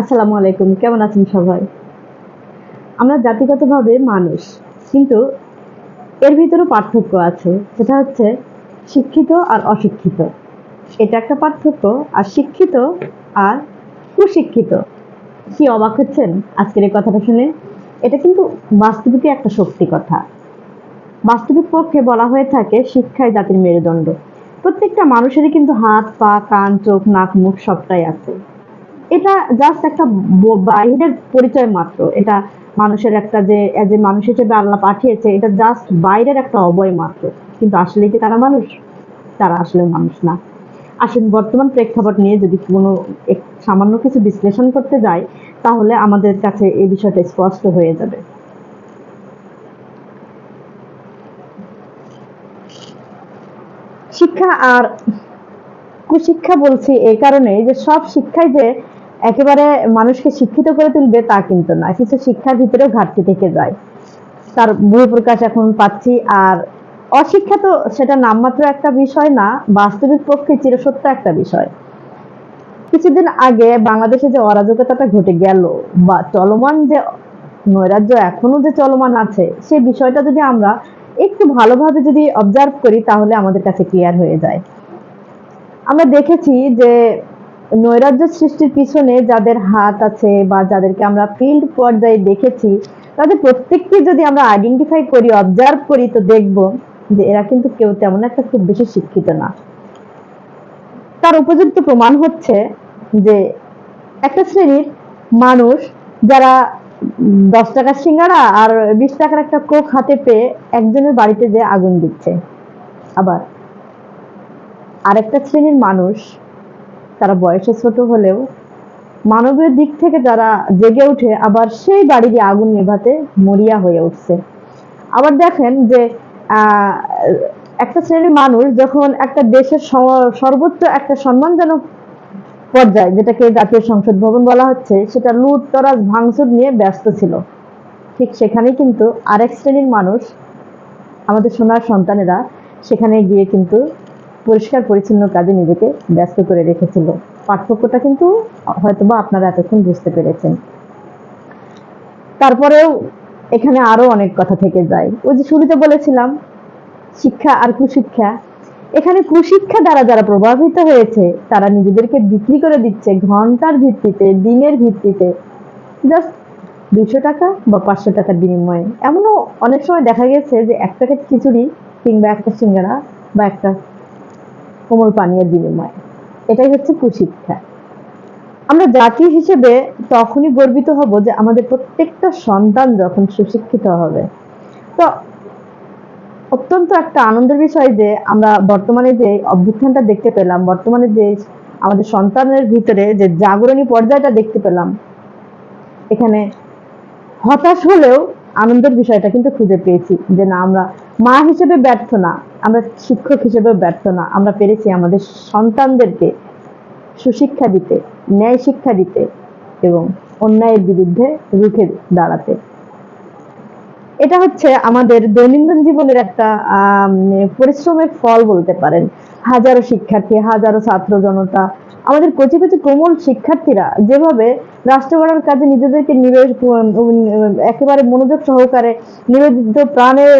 আসসালামু আলাইকুম, কেমন আছেন সবাই? আমরা জাতিগতভাবে মানুষ, কিন্তু এর ভিতরে পার্থক্য আছে। সেটা হচ্ছে শিক্ষিত আর অশিক্ষিত। এটা একটা পার্থক্য, আর শিক্ষিত আর কুশিক্ষিত। কি অবাক হচ্ছেন আজকের এই কথাটা শুনে? এটা কিন্তু বাস্তবিকই একটা সত্যি কথা। বাস্তবিক পক্ষে বলা হয়ে থাকে, শিক্ষাই জাতির মেরুদণ্ড। প্রত্যেকটা মানুষেরই কিন্তু হাত, পা, কান, চোখ, নাক, মুখ সবটাই আছে। এটা জাস্ট একটা ব- বাইরের পরিচয় মাত্র। এটা মানুষের একটা যে যে মানুষ হিসেবে আল্লাহ পাঠিয়েছে, এটা জাস্ট বাইরের একটা অবয় মাত্র। কিন্তু আসলে কি তারা মানুষ? তারা আসলে মানুষ না। আসলে বর্তমান প্রেক্ষাপট নিয়ে যদি কোনো সামান্য কিছু বিশ্লেষণ করতে যাই, তাহলে আমাদের কাছে এই বিষয়টা স্পষ্ট হয়ে যাবে। শিক্ষা আর কুশিক্ষা বলছি এই কারণে যে সব শিক্ষাই যে একেবারে মানুষকে শিক্ষিত করে তুলবে তা কিন্তু না কিছু শিক্ষার ভিতরেও ঘাটতি থেকে যায়। তার বহিঃপ্রকাশ এখন পাচ্ছি, আর অশিক্ষা তো সেটা নামমাত্র একটা বিষয় না, বাস্তবিক পক্ষে চিরসত্য একটা বিষয়। কিছুদিন আগে বাংলাদেশে যে অরাজকতাটা ঘটে গেল, বা চলমান যে নৈরাজ্য এখনও যে চলমান আছে সেই বিষয়টা যদি আমরা একটু ভালোভাবে যদি অবজার্ভ করি, তাহলে আমাদের কাছে ক্লিয়ার হয়ে যায়। আমরা দেখেছি যে নৈরাজ্য সৃষ্টির পিছনে যাদের হাত আছে বা যাদেরকে আমরা ফিল্ড পর্যায়ে দেখেছি, তাদের প্রত্যেককে যদি আমরা আইডেন্টিফাই করি অবজার্ভ করি, তো দেখব যে এরা কিন্তু কেউ তেমন একটা খুব বেশি শিক্ষিত না। তার উপযুক্ত প্রমাণ হচ্ছে যে একটা শ্রেণির মানুষ যারা দশ টাকার সিঙ্গারা আর বিশ টাকার একটা কোক হাতে পেয়ে একজনের বাড়িতে যে আগুন দিচ্ছে। আবার আরেকটা শ্রেণির মানুষ বয়সে ছোট হলেও মানবীয় দিক থেকে তারা জেগে উঠে আবার সেই বাড়ি দিয়ে আগুন নেভাতে মরিয়া হয়ে উঠছে। আবার দেখেন যে একটা শ্রেণির মানুষ যখন একটা দেশের সর্বোচ্চ একটা সম্মানজনক পর্যায়ে, যেটাকে জাতীয় সংসদ ভবন বলা হচ্ছে, সেটা লুট, তরাজ, ভাঙচুর নিয়ে ব্যস্ত ছিল। ঠিক সেখানে কিন্তু আরেক শ্রেণির মানুষ, আমাদের সোনার সন্তানেরা, সেখানে গিয়ে কিন্তু পরিষ্কার পরিচ্ছন্ন কাজে নিজেকে ব্যস্ত করে রেখেছিল। পার্থক্যটা কিন্তু হয়তোবা আপনারা এতক্ষণ বুঝতে পেরেছেন। তারপরেও এখানে আরও অনেক কথা থেকে যায়। ওই যে শুরুতে বলেছিলাম, শিক্ষা আর কুশিক্ষা। এখানে কুশিক্ষা দ্বারা যারা প্রভাবিত হয়েছে, তারা নিজেদেরকে বিক্রি করে দিচ্ছে ঘণ্টার ভিত্তিতে, দিনের ভিত্তিতে। জাস্ট দুশো টাকা বা পাঁচশো টাকার বিনিময়ে। এমনও অনেক সময় দেখা গেছে যে এক প্যাকেট খিচুড়ি কিংবা একটা সিঙ্গারা বা একটা কোমল পানীয়ের বিনিময়ে। এটাই হচ্ছে কুশিক্ষা। আমরা জাতি হিসেবে তখনই গর্বিত হব যে আমাদের প্রত্যেকটা সন্তান যখন সুশিক্ষিত হবে। তো অত্যন্ত একটা আনন্দের বিষয় যে আমরা বর্তমানে যে অভ্যুত্থানটা দেখতে পেলাম, বর্তমানে যে আমাদের সন্তানের ভিতরে যে জাগরণী পর্যায়টা দেখতে পেলাম, এখানে হতাশ হলেও আনন্দের বিষয়টা কিন্তু খুঁজে পেয়েছি যে না, আমরা মা হিসেবে ব্যর্থ না, আমরা শিক্ষক হিসেবে ব্যর্থ না। আমরা পেরেছি আমাদের সন্তানদেরকে সুশিক্ষা দিতে, ন্যায় শিক্ষা দিতে এবং অন্যায়ের বিরুদ্ধে রুখে দাঁড়াতে। এটা হচ্ছে আমাদের দৈনন্দিন জীবনের একটা পরিশ্রমের ফল বলতে পারেন। হাজারো শিক্ষার্থী, হাজারো ছাত্র জনতা, আমাদের কচি কচি কোমল শিক্ষার্থীরা যেভাবে রাষ্ট্র গড়ার কাজে নিজেদেরকে নিবেশ, একেবারে মনোযোগ সহকারে নিবেদিত প্রাণের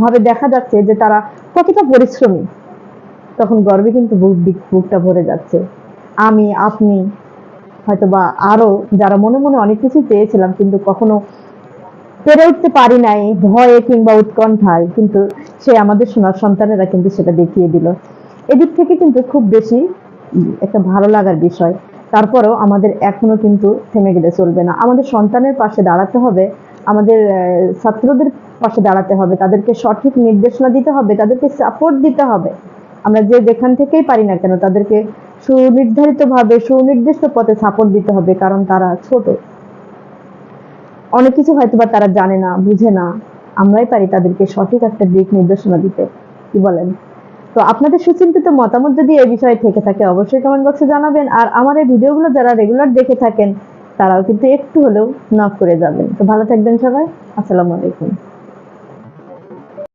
ভাবে দেখা যাচ্ছে যে তারা কতটা পরিশ্রমী। তখন গর্বে কিন্তু বুকটা ভরে যাচ্ছে। আমি, আপনি হয়তো বা আরও, যারা মনে মনে অনেক কিছু চেয়েছিলাম কিন্তু কখনো পেরে উঠতে পারি নাই, ভয়ে কিংবা উৎকণ্ঠায়, কিন্তু সে আমাদের সোনার সন্তানেরা কিন্তু সেটা দেখিয়ে দিল। এদিক থেকে কিন্তু খুব বেশি একটা ভালো লাগার বিষয়। তারপরেও আমাদের এখনও কিন্তু থেমে গেলে চলবে না। আমাদের সন্তানের পাশে দাঁড়াতে হবে, আমাদের ছাত্রদের পাশে দাঁড়াতে হবে, তাদেরকে সঠিক নির্দেশনা দিতে হবে, তাদেরকে সাপোর্ট দিতে হবে। আমরা যে যেখান থেকেই পারি না কেন, তাদেরকে সুনির্ধারিত ভাবে সুনির্দিষ্ট পথে সাপোর্ট দিতে হবে, কারণ তারা ছোট। অনেক কিছু হয়তো বা তারা জানে না, বুঝে না। আমরাই পারি তাদেরকে সঠিক একটা দিক নির্দেশনা দিতে। কি বলেন? তো আপনাদের সুচিন্তিত মতামত যদি এই বিষয়ে থেকে থাকে, অবশ্যই কমেন্ট বক্সে জানাবেন। আর আমার এই ভিডিওগুলো যারা রেগুলার দেখে থাকেন, তারাও কিন্তু একটু হলেও নক করে যাবেন। তো ভালো থাকবেন সবাই। আসসালামু আলাইকুম।